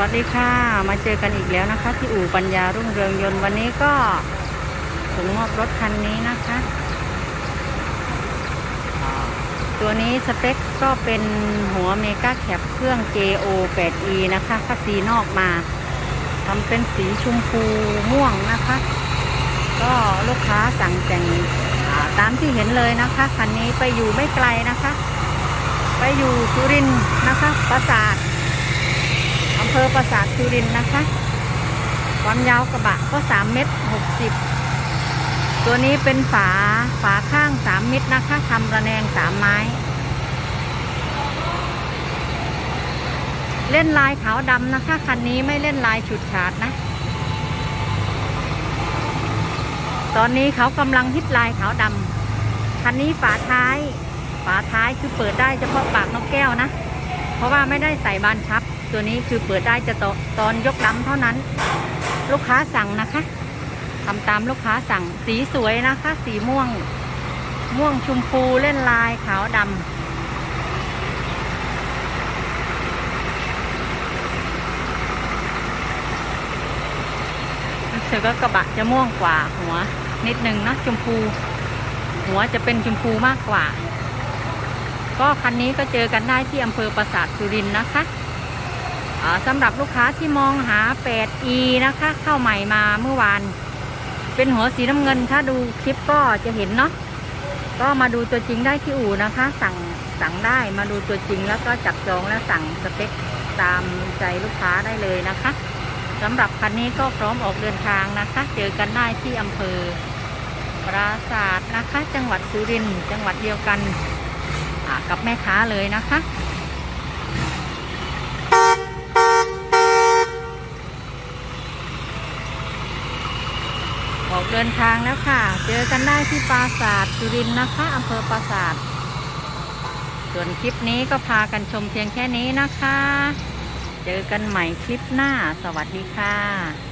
วัสดีค่ะ มาเจอกันอีกแล้วนะคะ ที่อู่ปัญญารุ่งเรืองยนต์วันนี้ก็ถึงมอบรถคันนี้นะคะ ตัวนี้สเปคก็เป็นหัวเมกาแคปเครื่อง JO 8E นะคะคัสซีนอกมาทำเป็นสีชมพูม่วงนะคะ ก็ลูกค้าสั่งแต่งตามที่เห็นเลยนะคะคันนี้ไปอยู่ไม่ไกลนะคะ ไปอยู่สุรินทร์นะคะปราสาทำเภอปราสาทสุรินนะคะ ความยาวกระบะก็3เมตร60ตัวนี้เป็นฝาฝาข้าง3เมตรนะคะทำระแนง3ไม้ เล่นลายขาวดำนะคะ คันนี้ไม่เล่นลายฉุดฉาดนะ ตอนนี้เขากำลังฮิตลายขาวดำคันนี้ฝาท้าย ฝาท้ายคือเปิดได้เฉพาะปากนกแก้วนะ เพราะว่าไม่ได้ใส่บานชับ ตัวนี้คือเปิดได้จะตอตอนยกล้ำเท่านั้น ลูกค้าสั่งนะคะทำตามลูกค้าสั่งสีสวยนะคะ สีม่วง ม่วงชมพูเล่นลายขาวดำรู้สึกว่ากระบะจะม่วงกว่าหัว นิดนึงเนะชมพู หัวจะเป็นชมพูมากกว่า ก็คันนี้ก็เจอกันได้ที่อำเภอปราสาทสุรินทร์นะคะ สำหรับลูกค้าที่มองหา 8e นะคะ เข้าใหม่มาเมื่อวาน เป็นหัวสีน้ำเงินถ้าดูคลิปก็จะเห็นเนาะก็มาดูตัวจริงได้ที่อู่นะคะ สั่งสั่งได้มาดูตัวจริงแล้วก็จับจองและสั่งสเปคตามใจลูกค้าได้เลยนะคะสำหรับคันนี้ก็พร้อมออกเดินทางนะคะ เจอกันได้ที่อำเภอปราศาสตร์นะคะ จังหวัดสุรินทร์จังหวัดเดียวกันกับแม่ค้าเลยนะคะ ออกเดินทางแล้วค่ะ เจอกันได้ที่ปราสาทสุรินนะคะอำเภอปราสาท ส่วนคลิปนี้ก็พากันชมเพียงแค่นี้นะคะ เจอกันใหม่คลิปหน้า สวัสดีค่ะ